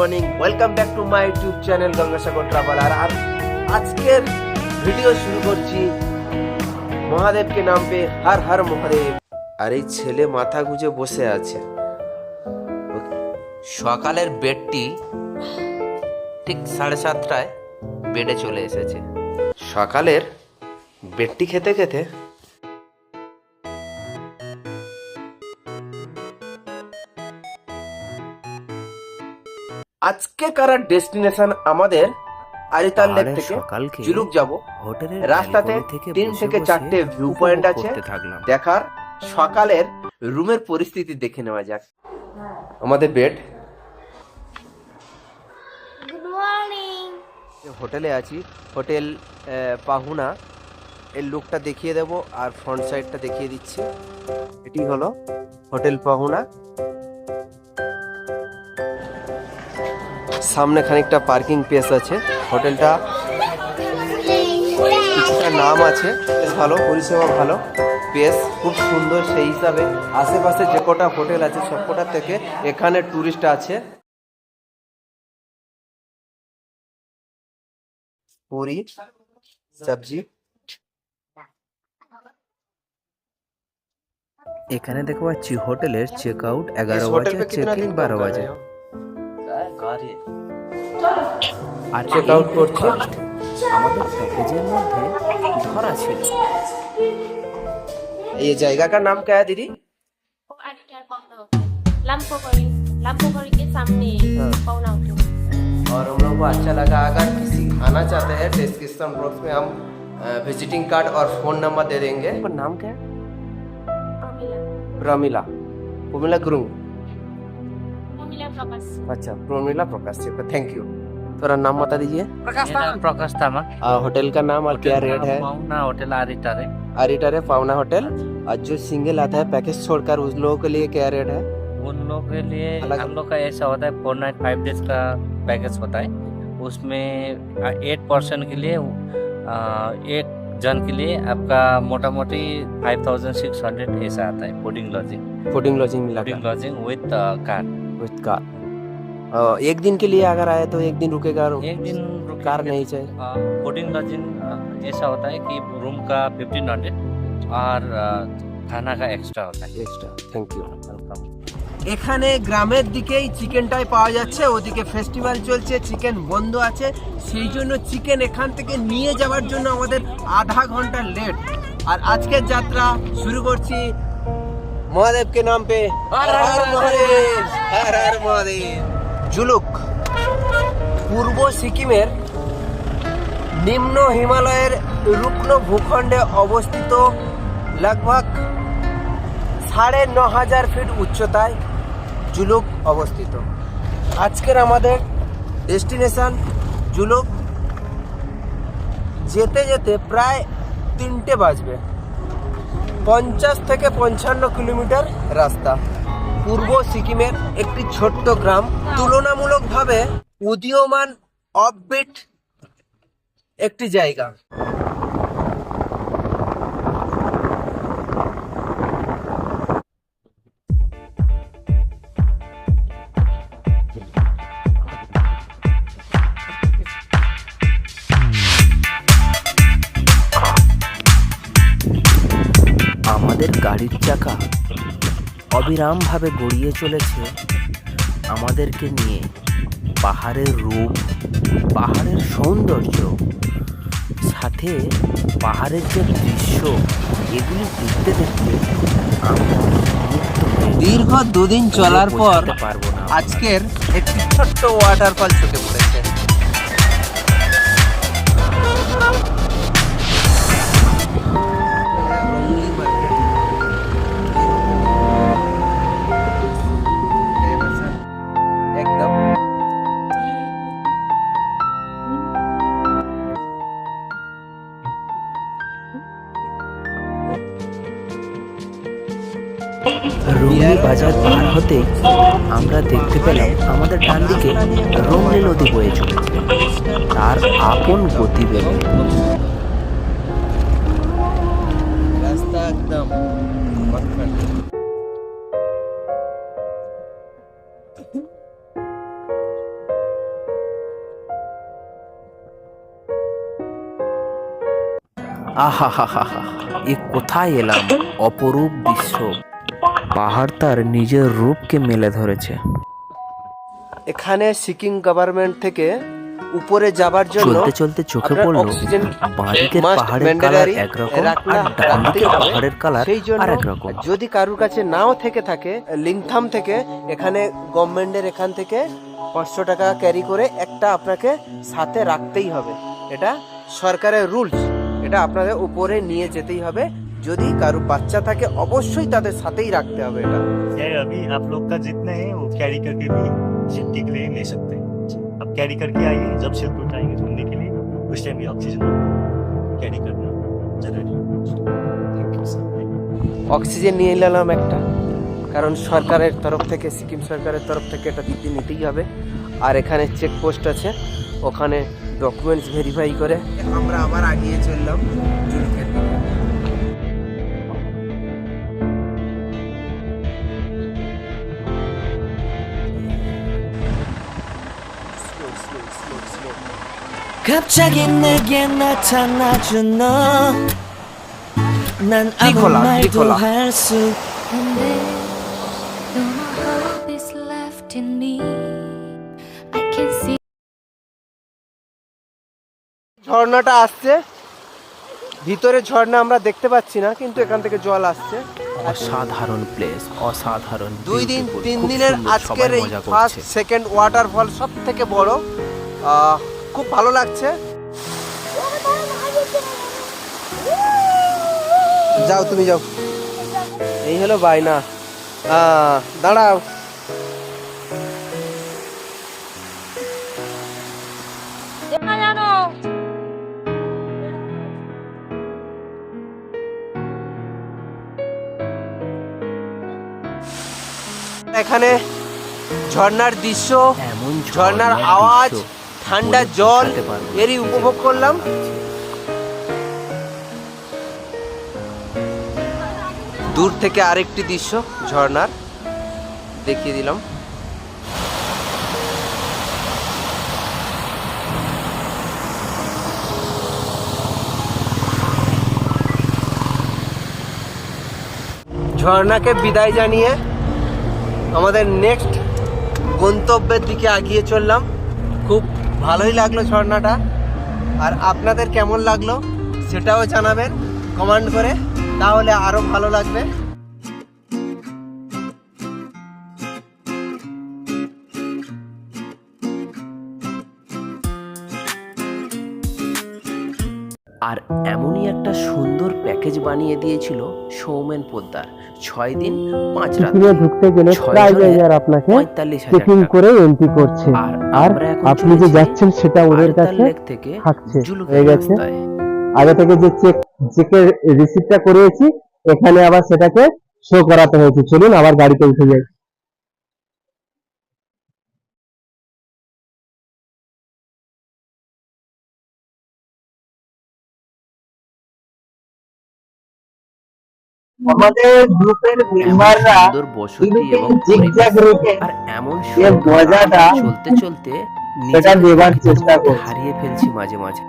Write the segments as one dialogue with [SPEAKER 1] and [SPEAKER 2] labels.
[SPEAKER 1] Morning welcome back to my YouTube channel Gangasagar traveller আর আজকের video শুরু করছি মহাদেবকে নাম পে হর হর মহাদেব। আর এই ছেলে মাথা গুজে বসে আছে। সকালের বেডটি ঠিক সাড়ে সাতটায় বেডে চলে এসেছে। সকালের বেডটি খেতে খেতে আজকে কারার ডেস্টিনেশন আমাদের আরিতাল লেক থেকে
[SPEAKER 2] সকালকে
[SPEAKER 1] জুলুক যাব? রাস্তাতে তিন থেকে চারটে ভিউ পয়েন্ট আছে।
[SPEAKER 2] থাকলাম।
[SPEAKER 1] দেখার সকালের রুমের পরিস্থিতি দেখে নেওয়া যাক। আমাদের বেড হোটেলে আছি হোটেল পাহুনা। এর লুকটা দেখিয়ে দেব আর ফ্রন্ট সাইডটা দেখিয়ে দিচ্ছি। এটি হলো হোটেল পাহুনা। সামনে খানিকটা পার্কিং প্লেস আছে। হোটেলটা কিছুটা নাম আছে বেশ ভালো পরিষেবা ভালো। প্লেস খুব সুন্দর সেই হিসাবে। আশেপাশে যে কটা হোটেল আছে সব কটা থেকে এখানে ট্যুরিস্ট আছে। পুরি সবজি।
[SPEAKER 2] এখানে দেখতে পাচ্ছি হোটেলের চেক আউট এগারো বাজে চেক ইন বারো বাজে।
[SPEAKER 1] रहे हो?
[SPEAKER 2] আর
[SPEAKER 1] চেক
[SPEAKER 2] এই
[SPEAKER 1] আউট করছে
[SPEAKER 2] আমাদের প্যাকেজের মধ্যে ধরা ছিল
[SPEAKER 1] ये जगह का नाम क्या है दीदी
[SPEAKER 3] वो अडिटर पाउना होटल लंपोकरी लंपोकरी के सामने
[SPEAKER 1] हाँ।
[SPEAKER 3] पाउना होटल
[SPEAKER 1] और हम लोग को अच्छा लगा अगर किसी आना चाहते हैं डिस्क्रिप्शन बॉक्स में हम विजिटिंग कार्ड और फोन नंबर दे देंगे आपका नाम क्या है
[SPEAKER 3] प्रमिला
[SPEAKER 1] प्रमिला प्रमिला गुरुंग
[SPEAKER 3] प्रमिला प्रकाश
[SPEAKER 1] अच्छा प्रमिला प्रकाश जी थैंक यू थोड़ा नाम बता दीजिए।
[SPEAKER 4] मेरा प्रकाश तामक
[SPEAKER 1] होटल का नाम और क्या रेट है?
[SPEAKER 4] पाउना होटल आरिटर
[SPEAKER 1] आरिटर पावना होटल। और जो सिंगल आता है पैकेज छोड़कर उस लोगों के लिए क्या रेट है?
[SPEAKER 4] उन लोगों के लिए
[SPEAKER 1] अलग-
[SPEAKER 4] हम लोग का ऐसा होता है फोर नाइट फाइव डेज़ का पैकेज होता है। उसमें एट पर्सन के लिए एक जन के लिए आपका मोटा मोटी फाइव थाउज़ेंड सिक्स हंड्रेड ऐसा आता है फूडिंग लॉजिंग
[SPEAKER 1] फूडिंग लॉजिंग मिला
[SPEAKER 4] fooding lodging with car
[SPEAKER 1] with car एक दिन के लिए अगर आए तो एक दिन रुकेगा
[SPEAKER 4] एक दिन
[SPEAKER 1] कार नहीं चाहिए
[SPEAKER 4] फूडिंग लॉजिंग ऐसा होता है कि रूम का फिफ्टीन हंड्रेड और आ, खाना का एक्स्ट्रा होता है
[SPEAKER 1] এক্সট্রা থ্যাংক ইউ
[SPEAKER 4] वेलकम
[SPEAKER 1] এখানে গ্রামের দিকেই চিকেনটাই পাওয়া যাচ্ছে ওদিকে ফেস্টিভ্যাল চলছে চিকেন বন্ধ আছে সেই জন্য চিকেন এখান থেকে নিয়ে যাওয়ার জন্য আমাদের আধা ঘন্টা লেট আর আজকের যাত্রা শুরু করছি মহাদেবকে নাম পে? হর হর মহাদেব। হর হর মহাদেব। জুলুক পূর্ব সিকিমের নিম্ন হিমালয়ের রুগ্ন ভূখণ্ডে অবস্থিত লগভগ সাড়ে ন হাজার ফিট উচ্চতায় জুলুক অবস্থিত। আজকের আমাদের ডেস্টিনেশন জুলুক। যেতে যেতে প্রায় তিনটে বাজবে। পঞ্চাশ থেকে পঞ্চান্ন কিলোমিটার রাস্তা। পূর্ব সিকিমের একটি ছোট্ট গ্রাম। তুলনামূলকভাবে উদীয়মান অফবিট একটি জায়গা।
[SPEAKER 2] অবিরামভাবে গড়িয়ে চলেছে আমাদেরকে নিয়ে পাহাড়ের রূপ পাহাড়ের সৌন্দর্য সাথে পাহাড়ের যে দৃশ্য এগুলি দেখতে দেখতে আমরা
[SPEAKER 1] দীর্ঘ দুদিন চলার পর
[SPEAKER 2] বোঝাতে পারব না।
[SPEAKER 1] আজকের একটি ছোট্ট ওয়াটারফল চোখে পড়েছে।
[SPEAKER 2] বাজার পার হতে আমরা দেখতে পেলাম আমাদের ডান দিকে রমলে নদী বয়ে চলে। তার আপন গতি বেড়ে
[SPEAKER 1] রাস্তা একদম
[SPEAKER 2] আহা হা হা হা এ কোথায় এলাম? অপরূপ দৃশ্য। পাহাড় তার নিজের রূপকে মেলে ধরেছে।
[SPEAKER 1] এখানে সিকিম গভর্নমেন্ট থেকে উপরে যাবার জন্য
[SPEAKER 2] চলতে চলতে চোখে পড়ল
[SPEAKER 1] অক্সিজেন
[SPEAKER 2] বাঁদিকের পাহাড়ের কালার একরকম আর ডান দিকের পাহাড়ের কালার আর একরকম
[SPEAKER 1] যদি কারুর কাছে নাও থেকে থাকে লিংথাম থেকে এখানে গভর্নমেন্টের এখান থেকে পাঁচশো টাকা ক্যারি করে একটা আপনাকে সাথে রাখতেই হবে। এটা সরকারের রুলস এটা আপনাদের উপরে নিয়ে যেতেই হবে। যদি কারো বাচ্চা থাকে অবশ্যই তাদের সাথেই রাখতে হবে এটা
[SPEAKER 5] यार अभी आप लोग का जितने हैं वो कैरी करके भी सेफ्टी के लिए ले सकते हैं अब कैरी करके आइए जब शिफ्ट उठाएंगे ढूंढने के लिए उस टाइम भी ऑक्सीजन कैरी करना जरूरी है थैंक यू सर
[SPEAKER 1] অক্সিজেন নিয়ে নিলাম একটা কারণ সরকারের তরফ থেকে সিকিম সরকারের তরফ থেকে এটা দিতে নিতেই হবে আর এখানে চেকপোস্ট আছে ওখানে ডকুমেন্টস ভেরিফাই করে আমরা আবার আগিয়ে চললাম জুলুকের দিকে
[SPEAKER 6] 갑자기 내게 나타나준 너난 아무
[SPEAKER 1] 니콜라,
[SPEAKER 6] 말도
[SPEAKER 1] 니콜라.
[SPEAKER 6] 할수
[SPEAKER 3] And there, though my hope is left in me, I can see.
[SPEAKER 1] ঝর্ণাটা আসছে ভিতরে ঝর্ণা আমরা দেখতে পাচ্ছি না কিন্তু এখান থেকে জল আসছে
[SPEAKER 2] অসাধারণ প্লেস অসাধারণ
[SPEAKER 1] দুই দিন
[SPEAKER 2] beautiful,
[SPEAKER 1] তিন
[SPEAKER 2] খুব
[SPEAKER 1] দিনের
[SPEAKER 2] সুন্দর,
[SPEAKER 1] আজকের
[SPEAKER 2] সবাই
[SPEAKER 1] এই
[SPEAKER 2] মজা
[SPEAKER 1] ফার্স্ট
[SPEAKER 2] করছে
[SPEAKER 1] সেকেন্ড ওয়াটারফল সব থেকে বড় আহ, খুব ভালো লাগছে। যাও তুমি যাও। এই হলো বাইনা আহ, দাঁড়াও। এখানে ঝর্ণার দৃশ্য ঝর্ণার আওয়াজ ঠান্ডা জল এরই উপভোগ করলাম। দূর থেকে আরেকটি দৃশ্য ঝর্ণার দেখিয়ে দিলাম। ঝর্ণাকে বিদায় জানিয়ে আমাদের নেক্সট গন্তব্যের দিকে এগিয়ে চললাম। খুব ভালোই লাগল ঝর্ণাটা। আর আপনাদের কেমন লাগল সেটাও জানাবেন কমান্ড করে। তাহলে আরও ভালো লাগবে।
[SPEAKER 2] আর এমনই একটা সুন্দর প্যাকেজ বানিয়ে দিয়েছিল সৌমেন পোদ্দার। ছয় দিন পাঁচ রাত।
[SPEAKER 7] ঢুকতে গেলে আপনাকে
[SPEAKER 2] পঁয়তাল্লিশ হাজার
[SPEAKER 7] করে এন্ট্রি করছে।
[SPEAKER 2] আর
[SPEAKER 7] আপনি যে যাচ্ছেন সেটা ওদের কাছে
[SPEAKER 2] থেকে
[SPEAKER 7] থাকছে হয়ে গেছে। আগে থেকে যে চেক চেকের রিসিপ্টটা করিয়েছি এখানে আবার সেটাকে শো করাতে হয়েছে। চলুন আবার গাড়িতে উঠে যাই। আমাদের গ্রুপের
[SPEAKER 2] এমন
[SPEAKER 7] মেম্বাররা
[SPEAKER 2] সুন্দর বসতি এবং
[SPEAKER 7] জিগজ্যাগ
[SPEAKER 2] পরিবেশ
[SPEAKER 7] রুটে
[SPEAKER 2] আর এমন
[SPEAKER 7] এর
[SPEAKER 2] সুন্দর
[SPEAKER 7] মজাটা
[SPEAKER 2] আকাশ চলতে চলতে
[SPEAKER 7] সেটা
[SPEAKER 2] নিজেকে
[SPEAKER 7] চেষ্টা করছি।
[SPEAKER 2] হারিয়ে ফেলছি মাঝে মাঝে।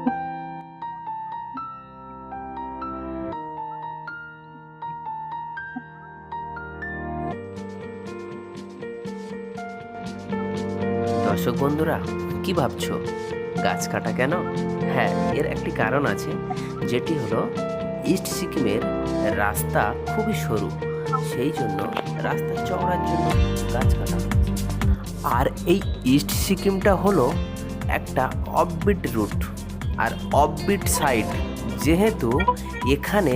[SPEAKER 2] দর্শক বন্ধুরা কি ভাবছ? গাছ কাটা কেন? হ্যাঁ এর একটি কারণ আছে যেটি হলো ইস্ট সিকিমের রাস্তা খুবই সরু, সেই জন্য রাস্তা চওড়ার জন্য গাছ কাটা আর এই ইস্ট সিকিমটা হলো একটা অফবিট রুট আর অফবিট সাইড যেহেতু এখানে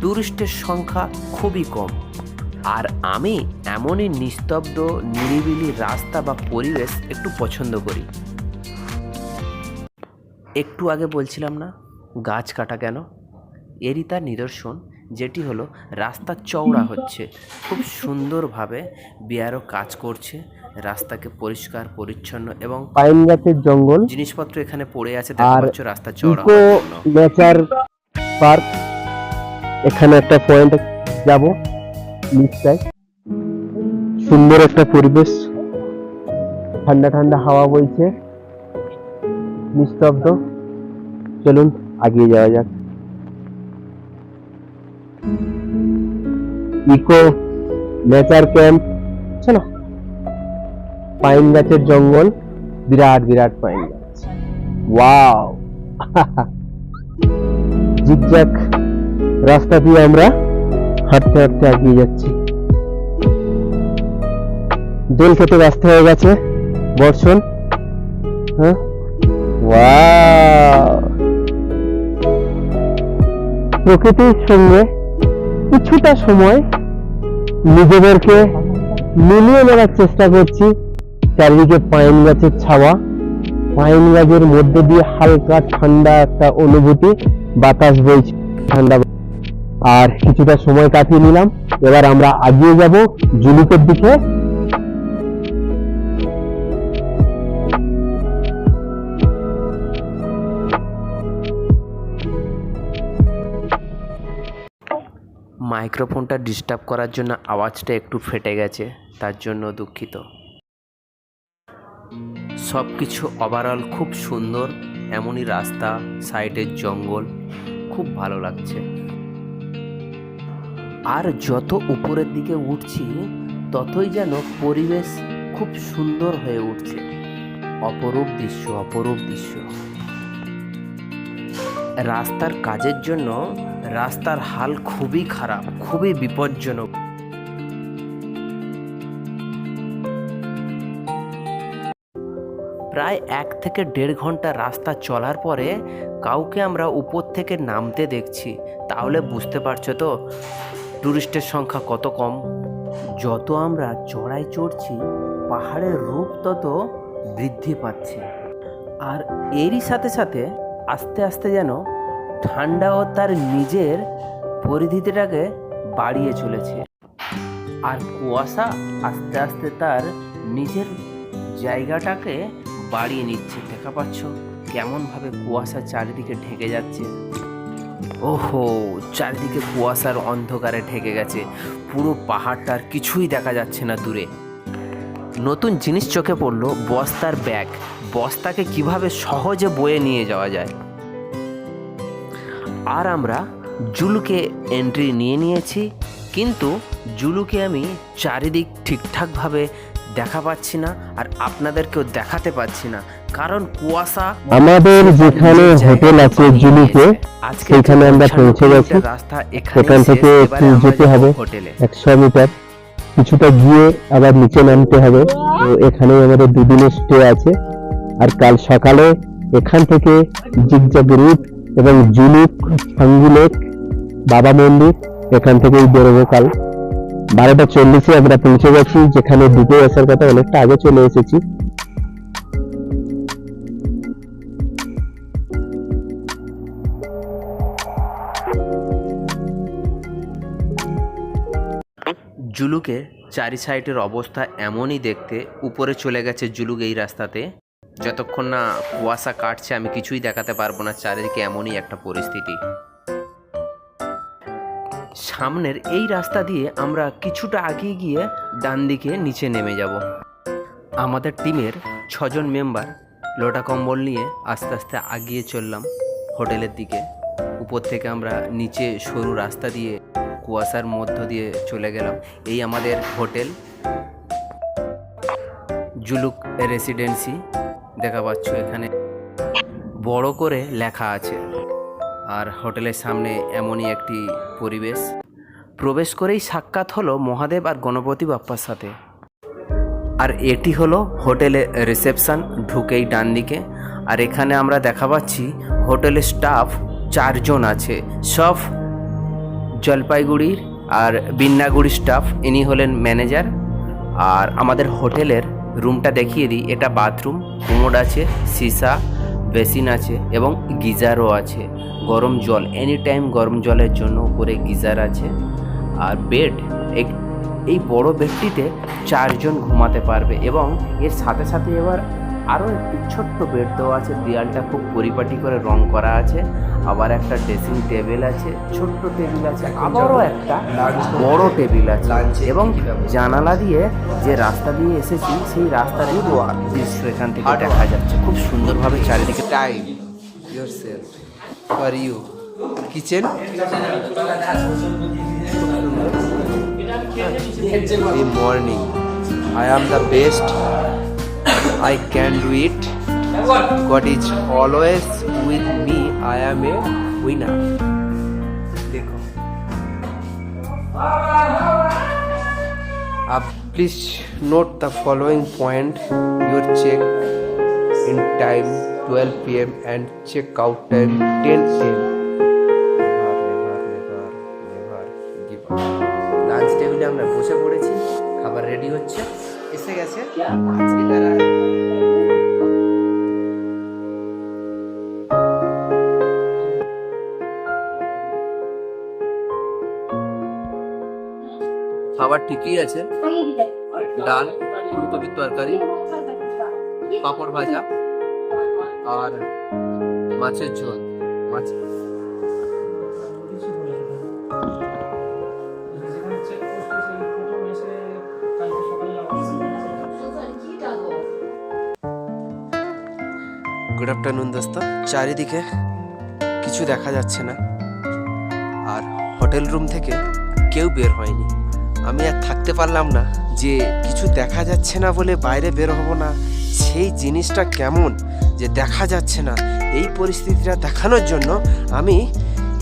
[SPEAKER 2] ট্যুরিস্টের সংখ্যা খুবই কম। আর আমি এমনই নিস্তব্ধ, নিরিবিলি রাস্তা বা পরিবেশ একটু পছন্দ করি। একটু আগে বলছিলাম না, গাছ কাটা কেন? এরই তার নিদর্শন যেটি হলো রাস্তা চওড়া হচ্ছে। খুব সুন্দরভাবে বিয়ারও কাজ করছে রাস্তাকে পরিষ্কার পরিচ্ছন্ন এবং
[SPEAKER 7] পাইন গাছের জঙ্গল।
[SPEAKER 2] জিনিসপত্র এখানে পড়ে আছে দেখা পাচ্ছ রাস্তা চওড়া।
[SPEAKER 7] নেচার পার্ক এখানে একটা পয়েন্ট যাব নিচটায় সুন্দর একটা পরিবেশ ঠান্ডা ঠান্ডা হাওয়া বইছে নিস্তব্ধ। চলুন আগিয়ে যাওয়া যাক। ইকো নেচার ক্যাম্প চলো পাইন গাছের জঙ্গল, বিরাট বিরাট পাইন গাছ। ওয়াও! জিগজ্যাগ, রাস্তা দিয়ে আমরা হাঁটতে হাঁটতে এগিয়ে যাচ্ছি। দোল খেতে ব্যস্ত হয়ে গেছে, বর্ষণ। হ্যাঁ? প্রকৃতির সঙ্গে কিছুটা সময় নিজেদেরকে মিলিয়ে নেওয়ার চেষ্টা করছি। চারিদিকে পাইন গাছের ছাওয়া, পাইন গাছের মধ্যে দিয়ে হালকা ঠান্ডা একটা অনুভূতি, বাতাস বইছে, ঠান্ডা আর কিছুটা সময় কাটিয়ে নিলাম। এবার আমরা আগিয়ে যাব জুলুকের দিকে।
[SPEAKER 2] মাইক্রোফোনটা ডিস্টার্ব করার জন্য আওয়াজটা একটু ফেটে গেছে, তার জন্য দুঃখিত। সব কিছু ওভারঅল খুব সুন্দর, এমনই রাস্তা সাইডের জঙ্গল, খুব ভালো লাগছে। আর যত উপরের দিকে উঠছি, ততই যেন পরিবেশ খুব সুন্দর হয়ে উঠছে। অপরূপ দৃশ্য অপরূপ দৃশ্য। রাস্তার কাজের জন্য রাস্তার হাল খুবই খারাপ, খুবই বিপজ্জনক। প্রায় এক থেকে দেড় ঘণ্টা রাস্তা চলার পরে কাউকে আমরা উপর থেকে নামতে দেখছি। তাহলে বুঝতে পারছ তো, টুরিস্টের সংখ্যা কত কম? যত আমরা চড়াই চড়ছি, পাহাড়ের রূপ তত বৃদ্ধি পাচ্ছে। আর এরই সাথে সাথে আস্তে আস্তে যেন ঠান্ডাও তার নিজের পরিধিটাকে বাড়িয়ে চলেছে। আর কুয়াশা আস্তে আস্তে তার নিজের জায়গাটাকে বাড়িয়ে নিচ্ছে। দেখা পাচ্ছ কেমনভাবে কুয়াশা চারিদিকে ঢেকে যাচ্ছে। ওহো, চারিদিকে কুয়াশার অন্ধকারে ঢেকে গেছে। পুরো পাহাড়টার কিছুই দেখা যাচ্ছে না দূরে। নতুন জিনিস চোখে পড়ল বস্তার ব্যাগ। বস্তাকে কীভাবে সহজে বয়ে নিয়ে যাওয়া যায়? আর আমরা জুলুকে এন্ট্রি নিয়ে নিয়েছি কিন্তু জুলুকে আমি চারিদিক ঠিকঠাকভাবে দেখা পাচ্ছি না আর আপনাদেরকেও দেখাতে পাচ্ছি না। কারণ কুয়াশা
[SPEAKER 7] আমাদের যেখানে হোটেল আছে জুলুকে
[SPEAKER 2] আজকে
[SPEAKER 7] সেখানে আমরা পৌঁছে গেছি।
[SPEAKER 2] রাস্তা
[SPEAKER 7] সেখান থেকে একটু যেতে হবে
[SPEAKER 2] হোটেলে।
[SPEAKER 7] একশো মিটার। কিছুটা গিয়ে আবার নিচে নামতে হবে। তো এখানে আমাদের দুদিনের স্টে আছে। আর কাল সকালে এখান থেকে জিগজাগ রুট এবং জুলুক, ফাঙ্গি বাবা মন্দির, এখান থেকেই বেরোবো কাল। বারোটা চল্লিশে আমরা পৌঁছে গেছি, যেখানে দুটো আসার কথা, অনেকটা আগে চলে এসেছি।
[SPEAKER 2] জুলুকে চারি সাইডের অবস্থা এমনই দেখতে, উপরে চলে গেছে জুলুক এই রাস্তাতে। যতক্ষণ না কুয়াশা কাটছে, আমি কিছুই দেখাতে পারব না চারিদিকে এমনই একটা পরিস্থিতি। সামনের এই রাস্তা দিয়ে আমরা কিছুটা আগিয়ে গিয়ে ডান দিকে নিচে নেমে যাব। আমাদের টিমের ছজন মেম্বার লোটা কম্বল নিয়ে আস্তে আস্তে আগিয়ে চললাম হোটেলের দিকে। উপর থেকে আমরা নিচে সরু রাস্তা দিয়ে কুয়াশার মধ্য দিয়ে চলে গেলাম। এই আমাদের হোটেল, জুলুক রেসিডেন্সি। দেখা পাচ্ছ এখানে। বড় করে লেখা আছে। আর হোটেলের সামনে এমনই একটি পরিবেশ। প্রবেশ করেই সাক্ষাৎ হলো মহাদেব আর গণপতি বাপ্পার সাথে। আর এটি হলো হোটেলে রিসেপশান, ঢুকেই ডান দিকে। আর এখানে আমরা দেখা পাচ্ছি হোটেলের স্টাফ চারজন আছে। সব জলপাইগুড়ির আর বিন্নাগুড়ি স্টাফ, ইনি হলেন ম্যানেজার। আর আমাদের হোটেলের রুমটা দেখিয়ে দিই, এটা বাথরুম কোমোড আছে, সিসা, বেসিন আছে এবং গিজারও আছে। গরম জল এনি টাইম গরম জলের জন্য উপরে গিজার আছে। আর বেড এক এই বড় বেডটিতে চারজন ঘুমাতে পারবে এবং এর সাথে সাথে এবার আরও একটি ছোট্ট বেড দেওয়া আছে। দেয়ালটা খুব পরিপাটি করে রং করা আছে। আবার একটা ড্রেসিং টেবিল আছে। ছোট্ট টেবিল আছে। আবারও একটা বড় টেবিল আছে। এবং জানালা দিয়ে যে রাস্তা দিয়ে এসেছি সেই রাস্তা দিয়ে দৃশ্য এখান থেকে দেখা যাচ্ছে। খুব সুন্দরভাবে চারিদিকে
[SPEAKER 1] time you. Kitchen? the morning. I am the best. I can do it. God is always with me. I am a winner. দেখো please note the following point your check in time 12 pm and check out time 10 pm lunch টেবিলে আমরা বসে পড়েছি খাবার ready হচ্ছে এসে গেছে। আজকে তারা খাবার ঠিকই আছে। ডাল ফুলকপির তরকারি পাঁপড় ভাজা আর মাছের ঝোল। মাছ চারিদিকে কিছু দেখা যাচ্ছে না। আর হোটেল রুম থেকে কেউ বের হয়নি। আমি আর থাকতে পারলাম না যে কিছু দেখা যাচ্ছে না বলে বাইরে বের হব না। সেই জিনিসটা কেমন যে দেখা যাচ্ছে না, এই পরিস্থিতিটা দেখানোর জন্য আমি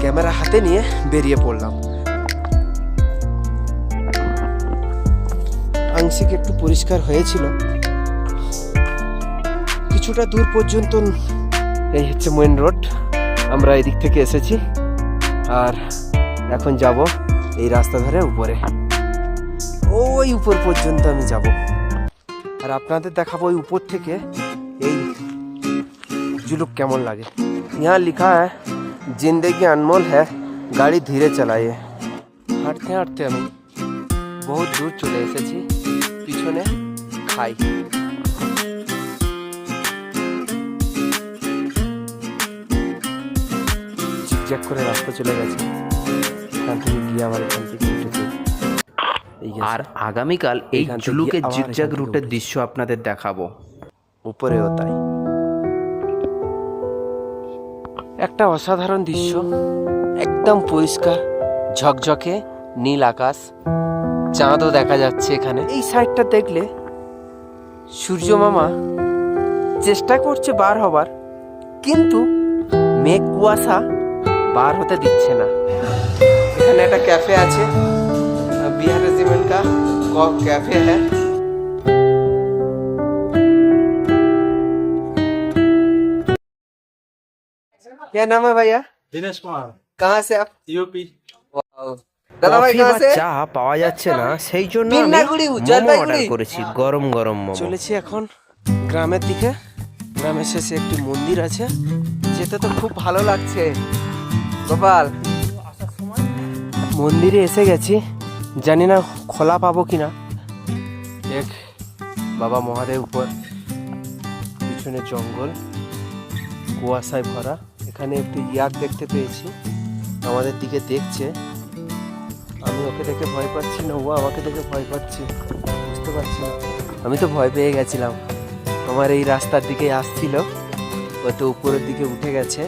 [SPEAKER 1] ক্যামেরা হাতে নিয়ে বেরিয়ে পড়লাম। আংশিক একটু পরিষ্কার হয়েছিল। কিছুটা দূর পর্যন্ত এই হচ্ছে মেন রোড আমরা এদিক থেকে এসেছি আর এখন যাব এই রাস্তা ধরে উপরে ওই উপর পর্যন্ত আমি যাব আর আপনাদের দেখাবো ওই উপর থেকে এই जुलूक কেমন লাগে यहाँ लिखा है जिंदगी अनमोल है গাড়ি ধীরে চালাইয়ে হাঁটতে হাঁটতে আমি বহুত দূর চলে এসেছি পিছনে খাই জিগজ্যাগ করে রাস্তা চলে গেছে। এখান থেকে গিয়ে আবার এখান থেকে উঠেছি এই
[SPEAKER 2] আর আগামীকাল এই
[SPEAKER 1] থেকে
[SPEAKER 2] জিগজ্যাগ রুটের দৃশ্য আপনাদের দেখাবো।
[SPEAKER 1] উপরেও তাই। একটা অসাধারণ দৃশ্য। একদম পরিষ্কার ঝকঝকে নীল আকাশ। চাঁদও দেখা যাচ্ছে এখানে। এই সাইডটা দেখলে সূর্য মামা চেষ্টা করছে বার হবার। কিন্তু মেঘ কুয়াশা বার হতে দিচ্ছে না এখানে একটা ক্যাফে আছে বিহার রেজিমেন্ট কা ক্যাফে হ্যাঁ क्या नाम है भैया
[SPEAKER 5] दिनेश कुमार
[SPEAKER 1] कहाँ से आप
[SPEAKER 5] यूपी
[SPEAKER 1] দাদা ভাই
[SPEAKER 2] কফি
[SPEAKER 1] কাহা
[SPEAKER 2] বা
[SPEAKER 1] সে
[SPEAKER 2] চা পাওয়া যাচ্ছে না সেই জন্য আমি
[SPEAKER 1] বিন্নাগুড়ি,
[SPEAKER 2] মোমো
[SPEAKER 1] জলপাইগুড়ি।
[SPEAKER 2] অর্ডার করেছি গরম গরম মোমো
[SPEAKER 1] চলেছি এখন গ্রামের দিকে গ্রামের শেষে একটি মন্দির আছে যেতে তো খুব ভালো লাগছে গোপাল, মন্দিরে এসে গেছি। জানি না খোলা পাবো কিনা। এক বাবা মহাদেব উপর, পিছনে জঙ্গল, কুয়াশায় ভরা। এখানে একটি ইয়াক দেখতে পেয়েছি। আমাদের দিকে দেখছে। আমি ওকে দেখে ভয় পাচ্ছি না, ও আমাকে দেখে ভয় পাচ্ছে। বুঝতে পারছি না। আমি তো ভয় পেয়ে গেছিলাম। আমার এই রাস্তার দিকে আসছিল। ও তো উপরের দিকে উঠে গেছে।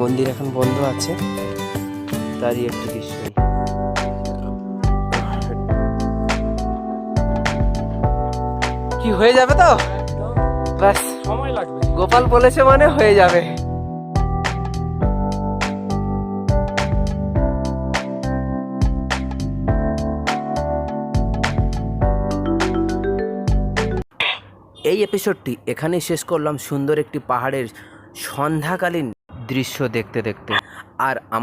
[SPEAKER 1] মন্দির এখন বন্ধ আছে। তারই একটি দৃশ্য কি হয়ে যাবে তো? ব্যাস সময় লাগবে গোপাল বলেছে মানে হয়ে যাবে।
[SPEAKER 2] এই এপিসোডটি এখানেই শেষ করলাম। সুন্দর একটি পাহাড়ের সন্ধ্যাকালীন দৃশ্য দেখতে দেখতে। আর আমার